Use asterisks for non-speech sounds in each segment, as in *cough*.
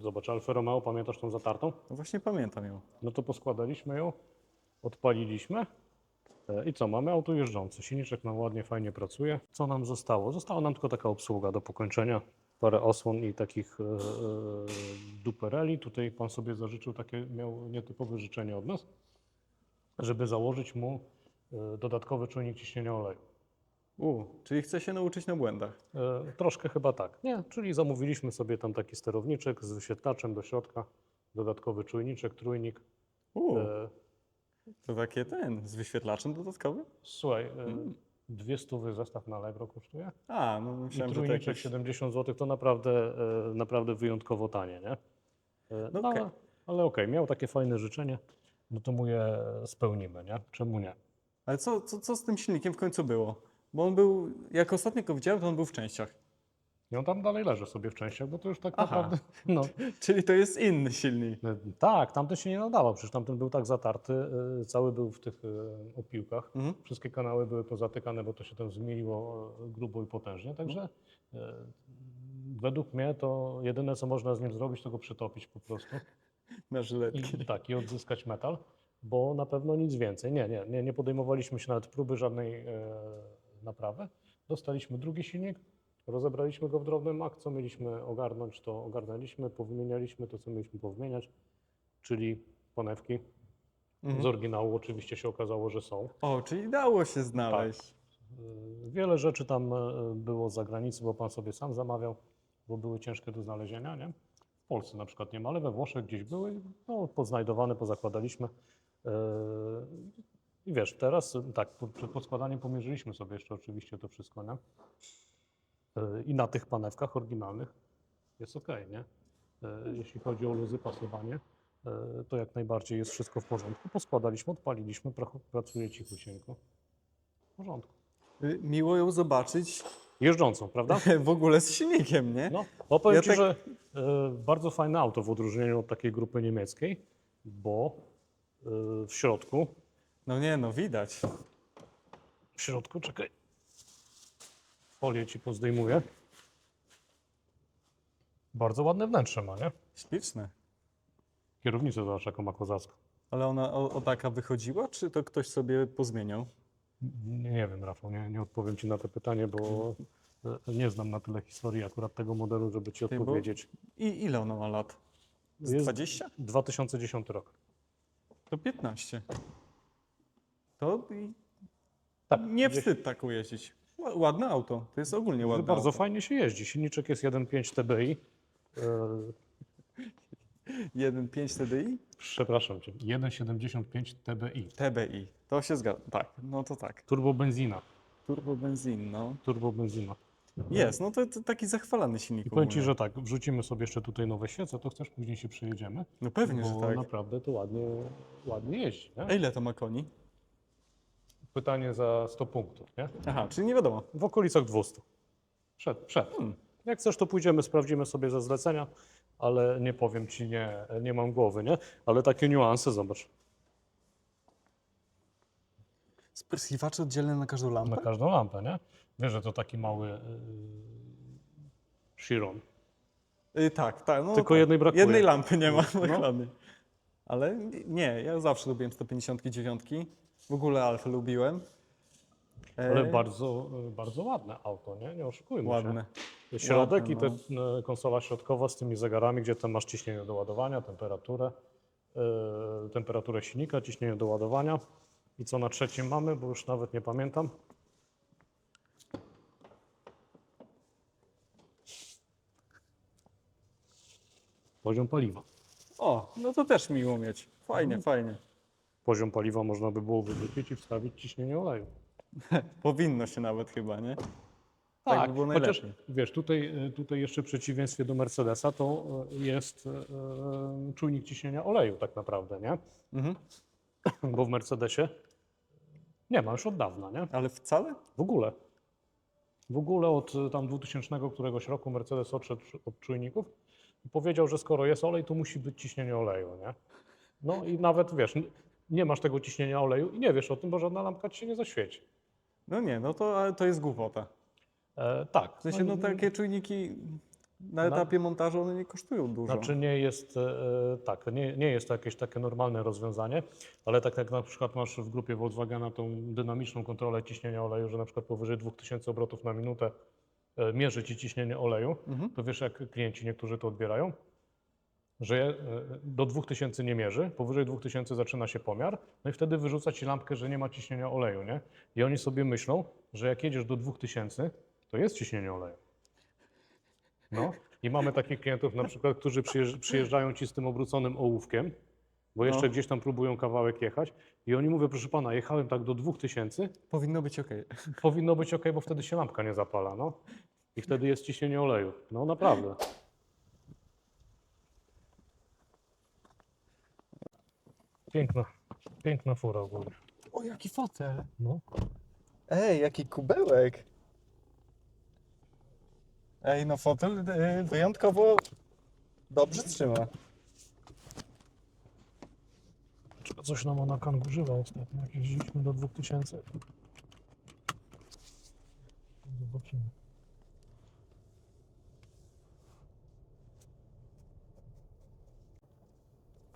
zobacz, Alfa Romeo, pamiętasz tą zatartą? No właśnie pamiętam ją. No to poskładaliśmy ją, odpaliliśmy e, i co, mamy auto jeżdżące. Silniczek nam ładnie, fajnie pracuje. Co nam zostało? Została nam tylko taka obsługa do pokończenia. Parę osłon i takich e, e, dupereli. Tutaj pan sobie zażyczył takie, miał nietypowe życzenie od nas, żeby założyć mu e, dodatkowy czujnik ciśnienia oleju. U, czyli chce się nauczyć na błędach. E, Troszkę chyba tak. Nie, czyli zamówiliśmy sobie tam taki sterowniczek z wyświetlaczem do środka, dodatkowy czujniczek, trójnik. U, E, to takie ten, z wyświetlaczem dodatkowym? Słuchaj, e, dwie stówy zestaw na Allegro kosztuje A, no i myślałem, że to trójniczek jakieś... 70 zł to naprawdę, e, naprawdę wyjątkowo tanie, nie? E, No No, okej. ale, ale okej, miał takie fajne życzenie, no to mu je spełnimy, nie? Czemu nie? Ale co, co, co z tym silnikiem w końcu było? Bo on był, jak ostatnio go widziałem, to on był w częściach. I on tam dalej leży sobie w częściach, bo to już tak Aha. naprawdę, *laughs* no, *laughs* Czyli to jest inny silnik. E, Tak, tamten się nie nadawał, przecież tamten był tak zatarty, e, cały był w tych e, opiłkach. Mhm. Wszystkie kanały były pozatykane, bo to się tam zmieniło grubo i potężnie, także e, według mnie to jedyne, co można z nim zrobić, to go przytopić po prostu *laughs* Na żyletki. i, tak, i odzyskać metal, bo na pewno nic więcej. Nie, nie, nie, nie podejmowaliśmy się nawet próby żadnej e, naprawy. Dostaliśmy drugi silnik, rozebraliśmy go w drobny mak, co mieliśmy ogarnąć, to ogarnęliśmy, powymienialiśmy to, co mieliśmy powymieniać, czyli panewki. Mhm. Z oryginału oczywiście się okazało, że są. O, czyli dało się znaleźć. Y, Wiele rzeczy tam e, było z zagranicy, bo pan sobie sam zamawiał, bo były ciężkie do znalezienia, nie? W Polsce na przykład nie ma, ale we Włoszech gdzieś były, no, poznajdowane, pozakładaliśmy. I wiesz, teraz e, tak, przed poskładaniem pomierzyliśmy sobie jeszcze oczywiście to wszystko, nie? E, I na tych panewkach oryginalnych jest ok, nie? E, Jeśli chodzi o luzy, pasowanie, to jak najbardziej jest wszystko w porządku. Poskładaliśmy, odpaliliśmy, pra- pracuje cichusieńko. W porządku. Y, Miło ją zobaczyć Jeżdżącą, prawda? *laughs* w ogóle z silnikiem, nie? No, bo powiem Ja Ci, tak- że bardzo fajne auto w odróżnieniu od takiej grupy niemieckiej, bo w środku, No nie, no widać. w środku, czekaj, folię Ci pozdejmuję. Bardzo ładne wnętrze ma, nie? Śliczne. Kierownicę zobacz, jaką ma kozacką. Ale ona o, o taka wychodziła, czy to ktoś sobie pozmieniał? Nie, nie wiem, Rafał, nie, nie odpowiem Ci na to pytanie, bo e, nie znam na tyle historii akurat tego modelu, żeby Ci Ty, bo- odpowiedzieć. I ile ona ma lat? Z Jest 20? 2010 rok. To 15. To i Tak, nie gdzieś- wstyd tak jeździć. Ła- Ładne auto. To jest ogólnie ładne Bardzo auto. fajnie się jeździ. Silniczek jest 1.5 TBI. E, 1.5 TDI? Przepraszam cię, 1,75 TBI. TBI. To się zgadza. Tak, no to tak. Turbo benzina. Turbo benzyn, no. Turbo benzina. Jest, no to, to taki zachwalany silnik. I powiem ci, że tak, wrzucimy sobie jeszcze tutaj nowe świece, to chcesz, później się przejedziemy. No pewnie, bo że tak. naprawdę to ładnie, ładnie jeździ. Nie? A ile to ma koni? Pytanie za 100 punktów, nie? Aha, czyli nie wiadomo. W okolicach 200. Przed, przed. Hmm. Jak chcesz, to pójdziemy, sprawdzimy sobie ze zlecenia, ale nie powiem ci, nie, nie mam głowy, nie? Ale takie niuanse, zobacz, Spryskiwacze oddzielne na każdą lampę? na każdą lampę, nie? Wiesz, że to taki mały yy, Chiron. Y, tak, tak. No, Tylko tak. jednej brakuje. Jednej lampy nie ma, No. dokładnie. Ale nie, ja zawsze lubiłem 159. W ogóle Alfę lubiłem. E, Ale bardzo, bardzo ładne auto, nie? Nie oszukujmy Ładne. się. Środek Ładne, i te e, konsola środkowa z tymi zegarami, gdzie tam masz ciśnienie do ładowania, temperaturę, e, temperaturę silnika, ciśnienie do ładowania. I co na trzecim mamy, bo już nawet nie pamiętam. Poziom paliwa. O, no to też miło mieć. Fajnie, Mhm. fajnie. Poziom paliwa można by było wyrzucić i wstawić ciśnienie oleju. *laughs* Powinno się nawet chyba, nie? Tak by było chociaż najlepiej. wiesz, tutaj, y, tutaj jeszcze w przeciwieństwie do Mercedesa to y, jest y, czujnik ciśnienia oleju tak naprawdę, nie? Mhm. *clears throat* Bo w Mercedesie nie ma już od dawna, nie? Ale wcale? W ogóle. W ogóle od tam 2000 któregoś roku Mercedes odszedł od czujników i powiedział, że skoro jest olej, to musi być ciśnienie oleju, nie? No i nawet wiesz, nie masz tego ciśnienia oleju i nie wiesz o tym, bo żadna lampka ci się nie zaświeci. No nie, no to, ale to jest głupota. E, tak. W sensie, no i- takie czujniki na etapie montażu one nie kosztują dużo. Znaczy nie jest e, tak, nie, nie jest to jakieś takie normalne rozwiązanie, ale tak jak na przykład masz w grupie Volkswagena tą dynamiczną kontrolę ciśnienia oleju, że na przykład powyżej 2000 obrotów na minutę e, mierzy ci ciśnienie oleju, Mhm. to wiesz jak klienci niektórzy to odbierają? Że e, do 2000 nie mierzy, powyżej 2000 zaczyna się pomiar, no i wtedy wyrzuca ci lampkę, że nie ma ciśnienia oleju, nie? I oni sobie myślą, że jak jedziesz do 2000, to jest ciśnienie oleju. No i mamy takich klientów na przykład, którzy przyjeżdż- przyjeżdżają ci z tym obróconym ołówkiem, bo jeszcze No. gdzieś tam próbują kawałek jechać i oni mówią, proszę pana, jechałem tak do 2000, Powinno być ok. powinno być ok, bo wtedy się lampka nie zapala, no. I wtedy jest ciśnienie oleju. No naprawdę. Piękna, piękna fura ogólnie. O, jaki fotel! No. Ej, jaki kubełek! Ej, no fotel y, wyjątkowo dobrze trzyma. Czy coś nam ona kangurzywa ostatnio, jak jeździliśmy do 2000. Zobaczymy.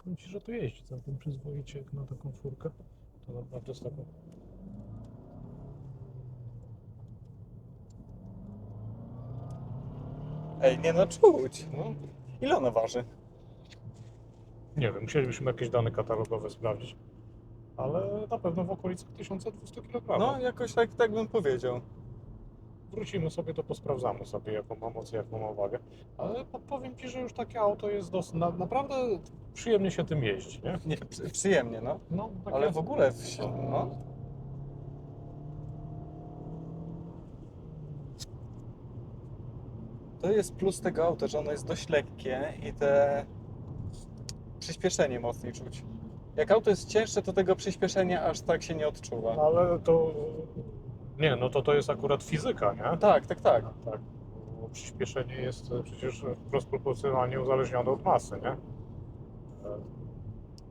Powiem Ci, że to jeździ całkiem przyzwoicie jak na taką furkę. To naprawdę z taką Ej, nie no czuć. no, Ile ona waży? nie wiem, musielibyśmy jakieś dane katalogowe sprawdzić. Ale na pewno w okolicach 1200 kg. No, jakoś tak, tak bym powiedział. Wrócimy sobie, to posprawdzamy sobie, jaką ma moc, jaką ma wagę. Ale po- powiem Ci, że już takie auto jest dosyć, na, naprawdę przyjemnie się tym jeździ, nie? Nie, przy, przyjemnie, no. No, takie, Ale w ogóle, no. To jest plus tego auta, że ono jest dość lekkie i te przyspieszenie mocniej czuć. Jak auto jest cięższe, to tego przyspieszenia aż tak się nie odczuwa. Ale to, nie, no to to jest akurat fizyka, nie? Tak, tak, tak. Tak, bo przyspieszenie jest e, przecież wprost proporcjonalnie uzależnione od masy, nie?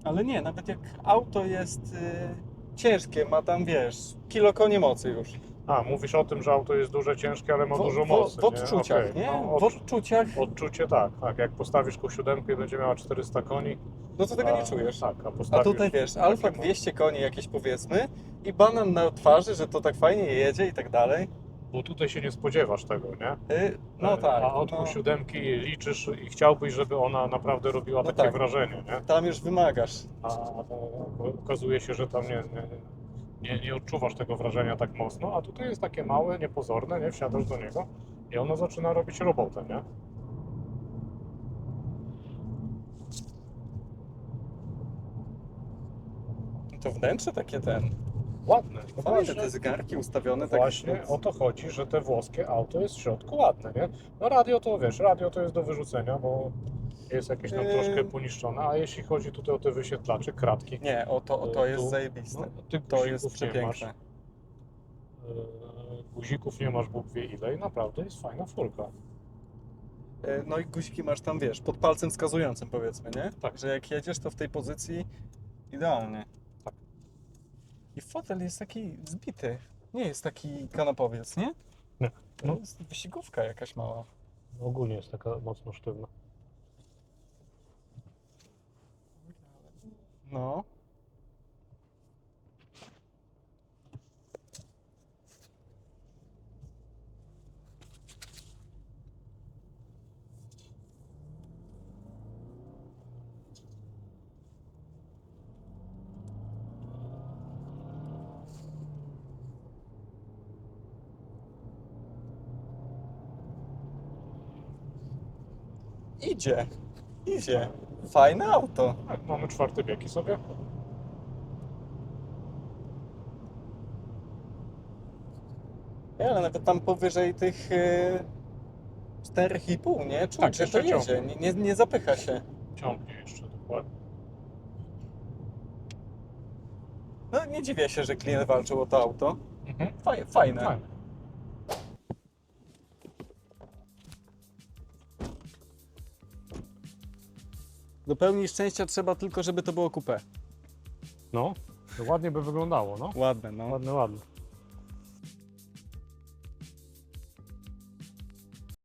Ale nie, nawet jak auto jest y, ciężkie, ma tam, wiesz, kilo konie mocy już. A, mówisz o tym, że auto jest duże, ciężkie, ale ma W, dużo w, mocy, w odczuciach, Okej, nie? No, W odczu- odczuciach, odczucie tak, tak. Jak postawisz ku siódemkę i będzie miała 400 koni, no to tego nie a- czujesz. Tak, a A tutaj wiesz, Alfa takie 200 koni jakieś powiedzmy i banan na twarzy, że to tak fajnie jedzie i tak dalej. Bo tutaj się nie spodziewasz tego, nie? Y, No E, tak. A od no, siódemki liczysz i chciałbyś, żeby ona naprawdę robiła No takie tak. wrażenie, nie? tam już wymagasz. A a okazuje się, że tam nie, nie, nie, nie odczuwasz tego wrażenia tak mocno, a tutaj jest takie małe, niepozorne, nie? Wsiadasz do niego i ono zaczyna robić robotę, nie? To wnętrze takie ten. Ładne. No Fajne właśnie, te zegarki ustawione tak. właśnie o to chodzi, że te włoskie auto jest w środku ładne, nie? No radio to wiesz, radio to jest do wyrzucenia, bo jest jakieś tam Yy. troszkę poniszczone, a jeśli chodzi tutaj o te wyświetlacze, kratki, Nie, o to, o to Y, jest tu- zajebiste. no, tych To jest masz. przepiękne. Yy, guzików nie masz Bóg wie ile i naprawdę jest fajna furka. Y, No i guziki masz tam, wiesz, pod palcem wskazującym powiedzmy, nie? Tak. Że jak jedziesz, to w tej pozycji idealnie. Tak. I fotel jest taki zbity. Nie jest taki kanapowiec, nie? Nie. To No. jest wyścigówka jakaś mała. Ogólnie jest taka mocno sztywna. No. Idzie. Idzie. Fajne auto. Tak, mamy czwarty bieg i sobie. Nie, ale nawet tam powyżej tych y, 4,5, nie? Czuć, Tak, że to jeszcze jedzie, ciągnie. nie, nie, nie zapycha się. Ciągnie jeszcze dokładnie. No nie dziwię się, że klient walczył o to auto. Mhm. Faj, fajne. Fajne. Do pełni szczęścia trzeba tylko, żeby to było coupé. No, to ładnie by wyglądało, no. Ładne, no. Ładne, ładne.